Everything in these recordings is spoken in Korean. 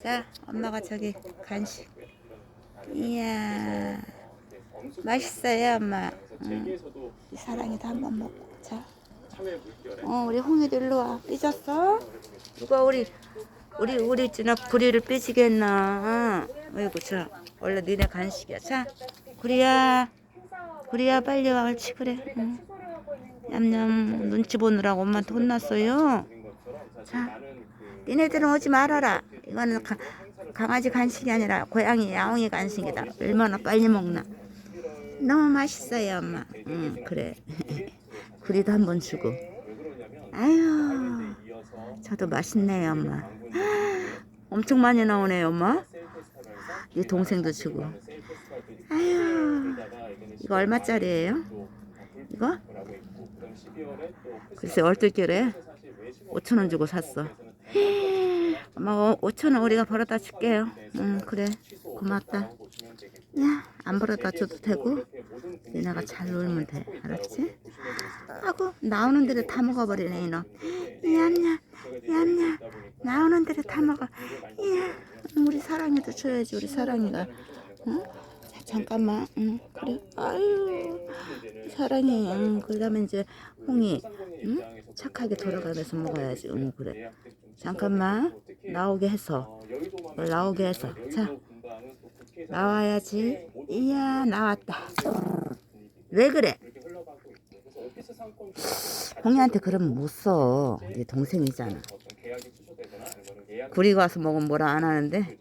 자, 엄마가 저기 간식. 이야, 맛있어요, 엄마. 응. 이 사랑이도 한번 먹고. 자, 어, 우리 홍이도 일로 와. 삐졌어? 누가 우리 우리 우리 진아 구리를 삐지겠나? 어. 어이구, 저 원래 너네 간식이야. 자, 구리야, 구리야 빨리 와, 옳지 그래. 응. 냠냠 눈치 보느라고 엄마한테 혼났어요. 자, 니네들은 오지 말아라. 이거는 가, 강아지 간식이 아니라 고양이 야옹이 간식이다. 얼마나 빨리 먹나. 너무 맛있어요, 엄마. 응, 그래. 구리도 한 번 주고. 아유, 저도 맛있네요, 엄마. 엄청 많이 나오네요, 엄마. 이 동생도 주고. 아유, 이거 얼마짜리예요? 이거? 글쎄 얼떨결에 5천 원 주고 샀어. 엄마 5천 원 우리가 벌어다 줄게요. 응 그래 고맙다. 야안 벌어다 줘도 되고 얘네가 잘 놀면 돼 알았지? 하고 나오는 대로 다 먹어버리네 이놈. 얌얌 얌얌 나오는 대로 다 먹어. 이야 우리 사랑이도 줘야지 우리 사랑이가. 응? 자, 잠깐만 응 그래 아유 사랑이 응 그러면 이제 홍이 응? 착하게 돌아가면서 먹어야지 응 그래 잠깐만. 나오게 해서. 널 나오게 해서. 자 나와야지. 이야 나왔다. 왜 그래? 홍이한테 그러면 못써. 네 동생이잖아. 구리가 와서 먹으면 뭐라 안 하는데?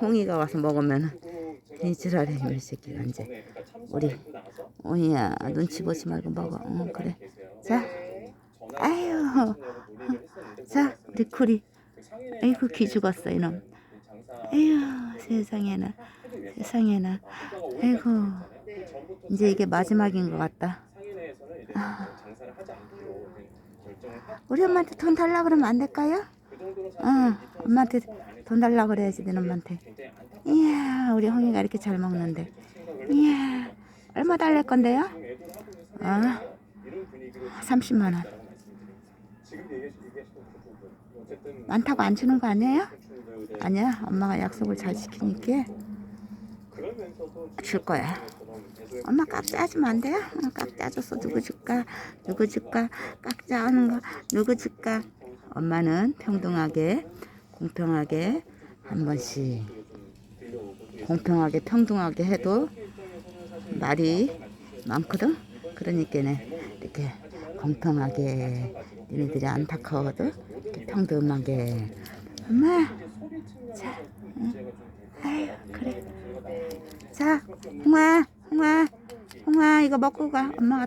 홍이가 와서 먹으면 이 지랄해 이 새끼가 이제 우리 홍이야 눈치 보지 말고 먹어. 응 그래. 자. 아유. 자 우리 구리. 아이고 기 죽었어 이놈. 아유 세상에나 세상에나. 아이고 이제 이게 마지막인 것 같다. 아, 우리 엄마한테 돈 달라 그러면 안 될까요? 응 엄마한테 돈 달라 그래야지 내 엄마한테. 이야 우리 홍이가 이렇게 잘 먹는데. 이야 얼마 달랠 건데요? 아 30만 원 많다고 안 주는 거 아니에요? 아니야 엄마가 약속을 잘 지키니까 줄 거야 엄마 깍지 하지면 안 돼요? 어, 깍지 하줘서 누구 줄까? 누구 줄까? 깍지 하는 거 누구 줄까? 엄마는 평등하게 공평하게 한 번씩 공평하게 평등하게 해도 말이 많거든. 그러니까네 이렇게 공평하게 니네들이 안타까워도 평등하게. 엄마 자 응. 아유 그래. 자 홍아 홍아 홍아 이거 먹고 가. 엄마가